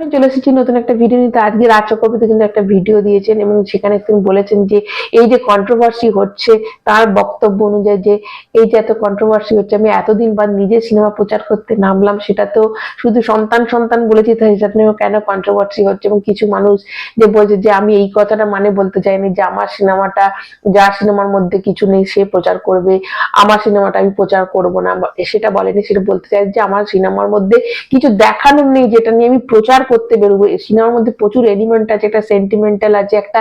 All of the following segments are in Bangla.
আমি চলে এসেছি, নতুন একটা ভিডিও নিতে আজকে রাজ চক্রবর্তী কিন্তু একটা ভিডিও দিয়েছেন এবং সেখানে তিনি বলেছেন যে, এই যে কন্ট্রোভার্সি হচ্ছে, তার বক্তব্য অনুযায়ী যে, এই যে এত কন্ট্রোভার্সি হচ্ছে, আমি এতদিন বাদ নিজে সিনেমা প্রচার করতে নামলাম, সেটা তো শুধু সন্তান সন্তান বলেছি, তাই সেটা নিয়েও কেন কন্ট্রোভার্সি হচ্ছে? এবং কিছু মানুষ যে বলছে যে, আমি এই কথাটা মানে বলতে চাইনি যে, আমার সিনেমাটা যার সিনেমার মধ্যে কিছু নেই, সে প্রচার করবে, আমার সিনেমাটা আমি প্রচার করব না সেটা বলেনি, সেটা বলতে চাই যে, আমার সিনেমার মধ্যে কিছু দেখানোর নেই, যেটা নিয়ে আমি প্রচার করতে বেরোবো। সিনেমার মধ্যে প্রচুর এলিমেন্ট আছে, একটা সেন্টিমেন্টাল আছে, একটা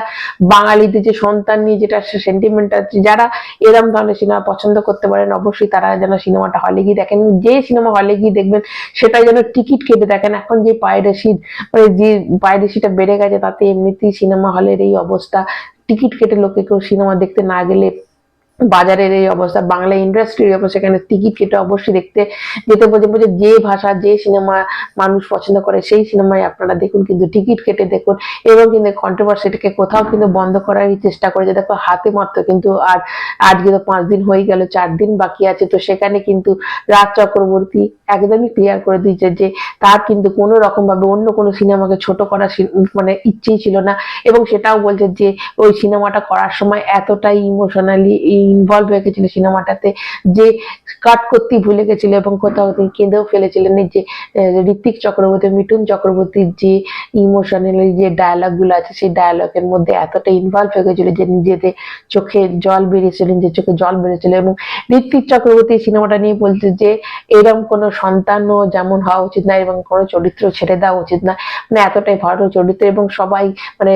বাঙালিদের যে সন্তান নিয়ে যেটা সেন্টিমেন্ট আছে। যারা এরম ধরনের সিনেমা পছন্দ করতে পারেন, অবশ্যই তারা যেন সিনেমাটা হলে গিয়ে দেখেন। যে সিনেমা হলে গিয়ে দেখবেন সেটা যেন টিকিট কেটে দেখেন। এখন যে পাইরেসি মানে যে পাইরেসিটা বেড়ে গেছে, তাতে এমনিতেই সিনেমা হলের এই অবস্থা। টিকিট কেটে লোকে কেউ সিনেমা দেখতে না গেলে বাজারের এই অবস্থা, বাংলা ইন্ডাস্ট্রির অবস্থা সেখানে টিকিট কেটে অবশ্যই দেখতে, যেতে বলছে বলছে যে ভাষা, যে সিনেমা মানুষ পছন্দ করে, সেই সিনেমায় আপনারা দেখুন, কিন্তু টিকিট কেটে দেখুন, এবং কিন্তু কন্ট্রোভার্সিটাকে কোথাও কিন্তু বন্ধ করার চেষ্টা করে যে দেখো, হাতে মাত্র কিন্তু আর আজকে তো পাঁচ দিন হয়ে গেল, চার দিন বাকি আছে, তো সেখানে কিন্তু রাজ চক্রবর্তী একদমই ক্লিয়ার করে দিয়েছে যে তার কিন্তু কোনো রকম ভাবে অন্য কোনো সিনেমাকে ছোট করার মানে ইচ্ছেই ছিল না, এবং সেটাও বলছে যে ওই সিনেমাটা করার সময় এতটাই ইমোশনালি ইনভলভ হয়ে গেছিল সিনেমাটাতে, যে কাট করতে ভুলে গেছিল এবং কোথাও তিনি কেঁদেও ফেলেছিলেন যে ঋত্বিক চক্রবর্তী, মিঠুন চক্রবর্তীর যে ইমোশনালি যে ডায়লগগুলো আছে, সেই ডায়লগের মধ্যে এতটা ইনভলভ হয়ে গেছিল যে নিজেদের চোখে জল বেরিয়েছিল, নিজের চোখে জল বেরিয়েছিল এবং ঋত্বিক চক্রবর্তী সিনেমাটা নিয়ে বলছে যে এরকম কোনো সন্তানও যেমন হওয়া উচিত না এবং কোনো চরিত্র ছেড়ে দেওয়া উচিত না। মানে এতটাই ভালো চরিত্র এবং সবাই মানে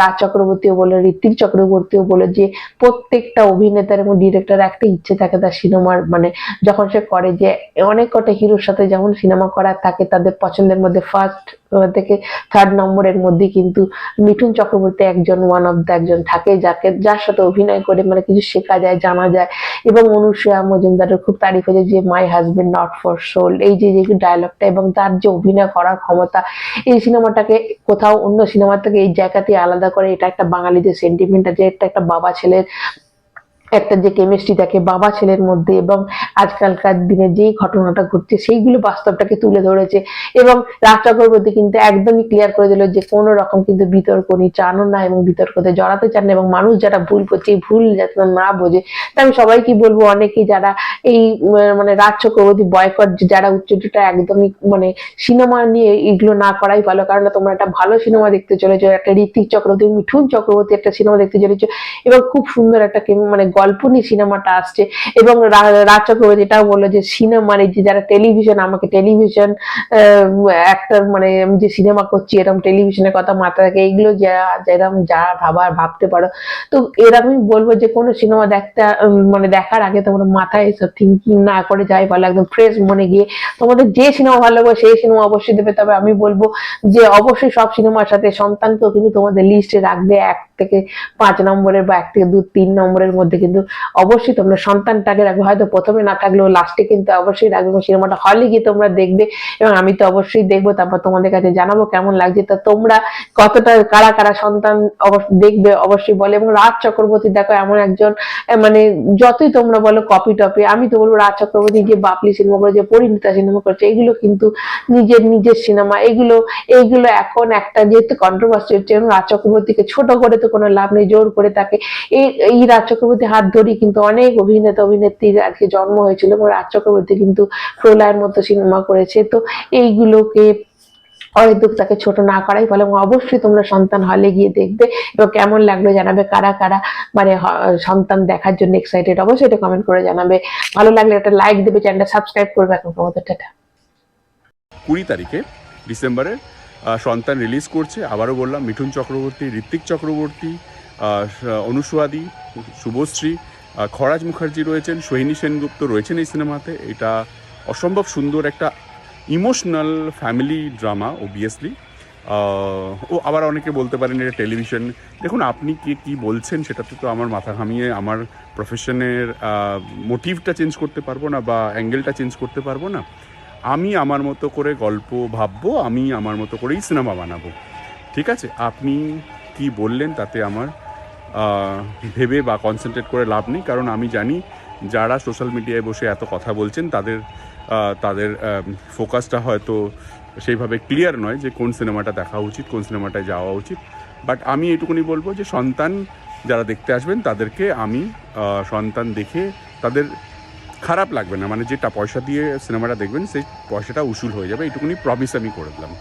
রাজ চক্রবর্তীও বলে, ঋত্বিক চক্রবর্তীও বলে যে, প্রত্যেকটা অভিনেতার এবং ডিরেক্টর একটা ইচ্ছে থাকে তার সিনেমার মানে যখন সে করে যে অনেক কটা হিরোর সাথে যেমন সিনেমা করার থাকে তাদের পছন্দের মধ্যে ফার্স্ট থেকে থার্ড নম্বরের মধ্যে কিন্তু মিঠুন চক্রবর্তী একজন ওয়ান অফ দ্য একজন থাকে যাকে, যার সাথে অভিনয় করে মানে কিছু শেখা যায়, জানা যায়। এবং অনুসূয়া মজুমদারের খুব তারিফ হয়েছে যে my husband not for sale এই যে যে ডায়লগটা এবং তার যে অভিনয় করার ক্ষমতা, এই সিনেমাটাকে কোথাও অন্য সিনেমা থেকে এই জায়গাতে আলাদা করে, এটা একটা বাঙালিদের সেন্টিমেন্ট আছে এটা একটা বাবা ছেলের একটা যে কেমিস্ট্রি থাকে বাবা ছেলের মধ্যে এবং আজকালকার দিনে যেই ঘটনাটা ঘটছে, সেইগুলো বাস্তবটাকে তুলে ধরেছে এবং রাজ চক্রবর্তী কিন্তু একদমই ক্লিয়ার করে দিল যে কোনো রকম কিন্তু বিতর্ক উনি চানও না এবং বিতর্কতে জড়াতে চান না এবং মানুষ যারা ভুল করছে, এই ভুল যাতে না বোঝে। তাই আমি সবাইকে বলব, অনেকেই যারা এই মানে রাজ চক্রবর্তী বয়কট যারা উচ্চটা একদমই মানে সিনেমা নিয়ে এগুলো না করাই ভালো, কারণ তোমরা একটা ভালো সিনেমা দেখতে চলেছো, একটা ঋতিক চক্রবর্তী মিঠুন চক্রবর্তী একটা সিনেমা দেখতে চলেছো এবং খুব সুন্দর একটা মানে গল্প নিয়ে সিনেমাটা আসছে। এবং রা- রাজ চক্রবর্তী এটাও বলল যে সিনেমার যে যারা টেলিভিশন আমাকে টেলিভিশন একটা মানে আমি যে সিনেমা করছি এরকম টেলিভিশনের কথা মাথা থাকে এইগুলো যা যেরকম যা ভাবার ভাবতে পারো। তো এরকমই বলব যে কোনো সিনেমা দেখতে মানে দেখার আগে তোমরা মাথায় এসব থিঙ্কিং না করে যাই, ভালো একদম ফ্রেশ মনে গিয়ে। তোমাদের যে সিনেমা ভালো লাগবে, সেই সিনেমা অবশ্যই দেবে। তবে আমি বলব যে অবশ্যই সব সিনেমার সাথে সন্তানকেও কিন্তু তোমাদের লিস্টে রাখবে। এক থেকে পাঁচ নম্বরের বা এক থেকে দু তিন নম্বরের মধ্যে কিন্তু অবশ্যই তোমরা সন্তানটাকে রাখবে। হয়তো প্রথমে না থাকলেও লাস্টে কিন্তু অবশ্যই রাখবে এবং সিনেমাটা হলে গিয়ে তোমরা দেখবে এবং আমি তো অবশ্যই দেখব, তারপর তোমাদের কাছে জানাব কেমন লাগছে। তা তোমরা কতটা, কারা কারা সন্তান দেখবে অবশ্যই বলে এবং রাজ চক্রবর্তী দেখো এমন একজন মানে যতই তোমরা বলো কপি টপি, আমি তো বলব রাজ চক্রবর্তী যে বাপলি সিনেমা করে যে পরিণীতা সিনেমা করছে, এগুলো কিন্তু নিজের নিজের সিনেমা এগুলো এইগুলো এখন একটা যেহেতু কন্ট্রোভার্সি হচ্ছে এবং রাজ চক্রবর্তীকে ছোট করে তো কোনো লাভ নেই, জোর করে তাকে এই এই রাজ চক্রবর্তী হাত ধরি কিন্তু অনেক অভিনেতা, অভিনেত্রীর আজকে জন্ম হয়েছিল এবং রাজ চক্রবর্তী কিন্তু প্রলয়ের মতো সিনেমা করেছে। তো এইগুলোকে অহেতুক তাকে ছোট না করাই ফলে অবশ্যই তোমরা সন্তান হলে গিয়ে দেখবে এবং কেমন লাগল জানাবে, কারা কারা মানে সন্তান দেখার জন্য এক্সাইটেড অবশ্যই এটা কমেন্ট করে জানাবে। ভালো লাগলে একটা লাইক দেবে চ্যানেলটা সাবস্ক্রাইব করবে। এখন তোমাদের টাটা। কুড়ি তারিখে ডিসেম্বরে সন্তান রিলিজ করছে। আবারও বললাম, মিঠুন চক্রবর্তী, ঋত্বিক চক্রবর্তী অনুসুয়াদি শুভশ্রী খরাজ মুখার্জি রয়েছেন, সোহিনী সেনগুপ্ত রয়েছেন এই সিনেমাতে। এটা অসম্ভব সুন্দর একটা ইমোশনাল ফ্যামিলি ড্রামা ওবিয়াসলি ও আবার অনেকে বলতে পারেন এটা টেলিভিশন। দেখুন, আপনি কে কী বলছেন সেটাতে তো আমার মাথা ঘামিয়ে আমার প্রফেশনের মোটিভটা চেঞ্জ করতে পারব না বা অ্যাঙ্গেলটা চেঞ্জ করতে পারব না। আমি আমার মতো করে গল্প ভাববো, আমি আমার মতো করেই সিনেমা বানাবো। ঠিক আছে? আপনি কি বললেন তাতে আমার ভেবে বা কনসেন্ট্রেট করে লাভ নেই, কারণ আমি জানি যারা সোশ্যাল মিডিয়ায় বসে এত কথা বলছেন, তাদের তাদের ফোকাসটা হয়তো সেইভাবে ক্লিয়ার নয় যে কোন সিনেমাটা দেখা উচিত, কোন সিনেমাটায় যাওয়া উচিত। বাট আমি এটুকুনি বলব যে সন্তান যারা দেখতে আসবেন, তাদেরকে আমি সন্তান দেখে তাদের খারাপ লাগবে না। মানে যেটা পয়সা দিয়ে সিনেমাটা দেখবেন, সেই পয়সাটা উসুল হয়ে যাবে। এইটুকুনি প্রমিস আমি করে দিলাম।